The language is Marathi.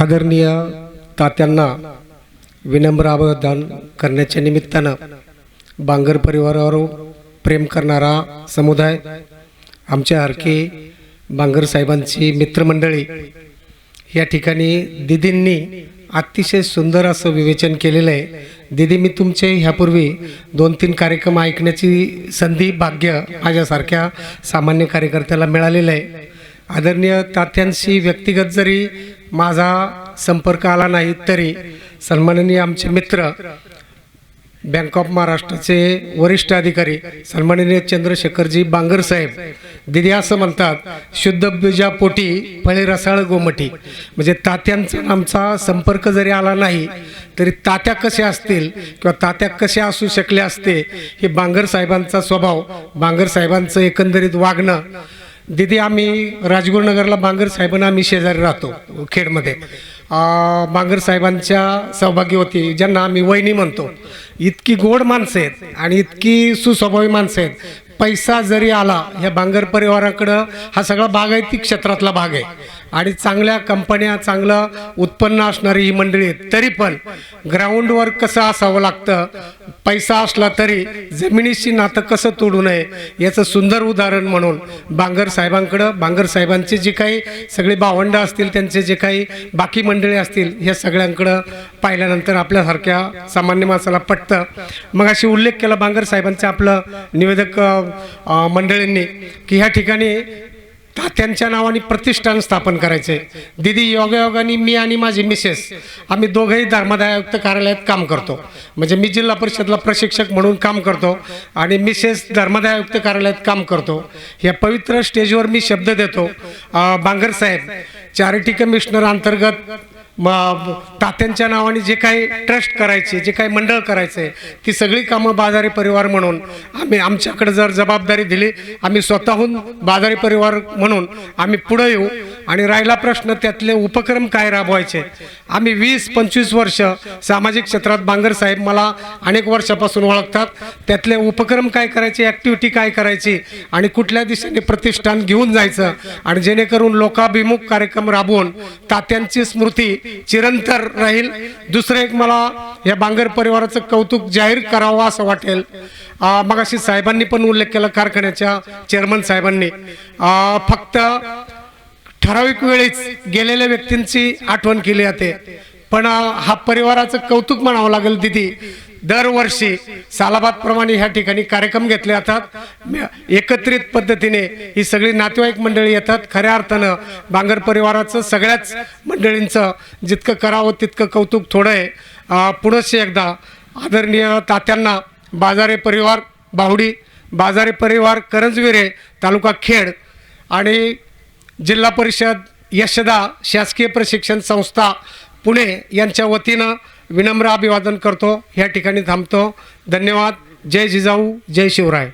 आदरणीय तात्यांना विनम्र अभिवादन करण्याच्या निमित्तानं बांगर परिवारावर प्रेम करणारा समुदाय आमच्या हरके बांगर साहेबांची मित्रमंडळी या ठिकाणी दिदींनी अतिशय सुंदर असं विवेचन केलेलं आहे. दिदी मी तुमचे ह्यापूर्वी दोन तीन कार्यक्रम ऐकण्याची संधी भाग्य माझ्यासारख्या सामान्य कार्यकर्त्याला मिळालेलं आहे. आदरणीय तात्यांशी व्यक्तिगत जरी माझा संपर्क आला नाही तरी सन्माननीय आमचे मित्र बँक ऑफ महाराष्ट्राचे वरिष्ठ अधिकारी सन्माननीय चंद्रशेखरजी बांगर साहेब दिदी असं म्हणतात शुद्ध बीजापोटी फळे रसाळ गोमटी. म्हणजे तात्यांचा आमचा संपर्क जरी आला नाही तरी तात्या कसे असतील किंवा तात्या कसे असू शकले असते हे बांगर साहेबांचा स्वभाव बांगर साहेबांचं एकंदरीत वागणं दिदी आम्ही राजगुरुनगरला बांगर साहेबांना आम्ही शेजारी राहतो खेडमध्ये. बांगर साहेबांच्या होती ज्यांना आम्ही वहिनी म्हणतो. इतकी गोड माणसं आहेत आणि इतकी सुस्वभावी माणसं आहेत. पैसा जरी आला ह्या बांगर परिवाराकडं हा सगळा बागायती क्षेत्रातला भाग आहे. आणि चांगल्या कंपन्या चांगलं उत्पन्न असणारी ही मंडळी आहेत. तरी पण ग्राउंडवर कसं असावं लागतं? पैसा असला तरी जमिनीशी नातं कसं तोडू नये? याचं सुंदर उदाहरण म्हणून बांगर साहेबांकडं बांगर साहेबांचे जे काही सगळे भावंड असतील त्यांचे जे काही बाकी मंडळी असतील ह्या सगळ्यांकडं पाहिल्यानंतर आपल्यासारख्या सामान्य माणसाला पटतं. मग अशी उल्लेख केला बांगर साहेबांचं आपलं निवेदक मंडळींनी की ह्या ठिकाणी तात्यांच्या नावाने प्रतिष्ठान स्थापन करायचे? दिदी योगायोगाने मी आणि माझी मिसेस आम्ही दोघंही धर्मादाय आयुक्त कार्यालयात काम करतो. म्हणजे मी जिल्हा परिषदला प्रशिक्षक म्हणून काम करतो आणि मिसेस धर्मादाय आयुक्त कार्यालयात काम करतो. या पवित्र स्टेजवर मी शब्द देतो. बांगर साहेब चॅरिटी कमिशनर अंतर्गत मग तात्यांच्या नावाने जे काही ट्रस्ट करायचे जे काही मंडळ करायचे ती सगळी कामं बाजारी परिवार म्हणून आम्ही आमच्याकडे जर जबाबदारी दिली आम्ही स्वतःहून बाजारी परिवार म्हणून आम्ही पुढे येऊ. आणि राहिला प्रश्न त्यातले उपक्रम काय राबवायचे? आम्ही वीस पंचवीस वर्ष सामाजिक क्षेत्रात बांगर साहेब मला अनेक वर्षापासून ओळखतात. त्यातले उपक्रम काय करायचे ॲक्टिव्हिटी काय करायची आणि कुठल्या दिशेने प्रतिष्ठान घेऊन जायचं आणि जेणेकरून लोकाभिमुख कार्यक्रम राबवून तात्यांची स्मृती चिरंतर राहील. दुसरं एक मला या बांगर परिवाराचं कौतुक जाहीर करावं असं वाटेल. मगाशी साहेबांनी पण उल्लेख केला कारखान्याच्या चेअरमन साहेबांनी. फक्त ठराविक वेळीच गेलेल्या व्यक्तींची आठवण केली जाते. पण हा परिवाराचं कौतुक म्हणावं लागेल दिदी. दरवर्षी सालाबादप्रमाणे ह्या ठिकाणी कार्यक्रम घेतले जातात. एकत्रित पद्धतीने ही सगळी नातेवाईक मंडळी येतात. खऱ्या अर्थानं बांगर परिवाराचं सगळ्याच मंडळींचं जितकं करावं तितकं कौतुक थोडं आहे. अं, एकदा आदरणीय तात्यांना बाजारे परिवार बावडी बाजारे परिवार करंजविरे तालुका खेड आणि जिल्हा परिषद यशदा शासकीय प्रशिक्षण संस्था पुणे यांच्या वतीनं विनम्र अभिवादन करतो. या ठिकाणी थांबतो. धन्यवाद. जय जिजाऊ. जय शिवराय.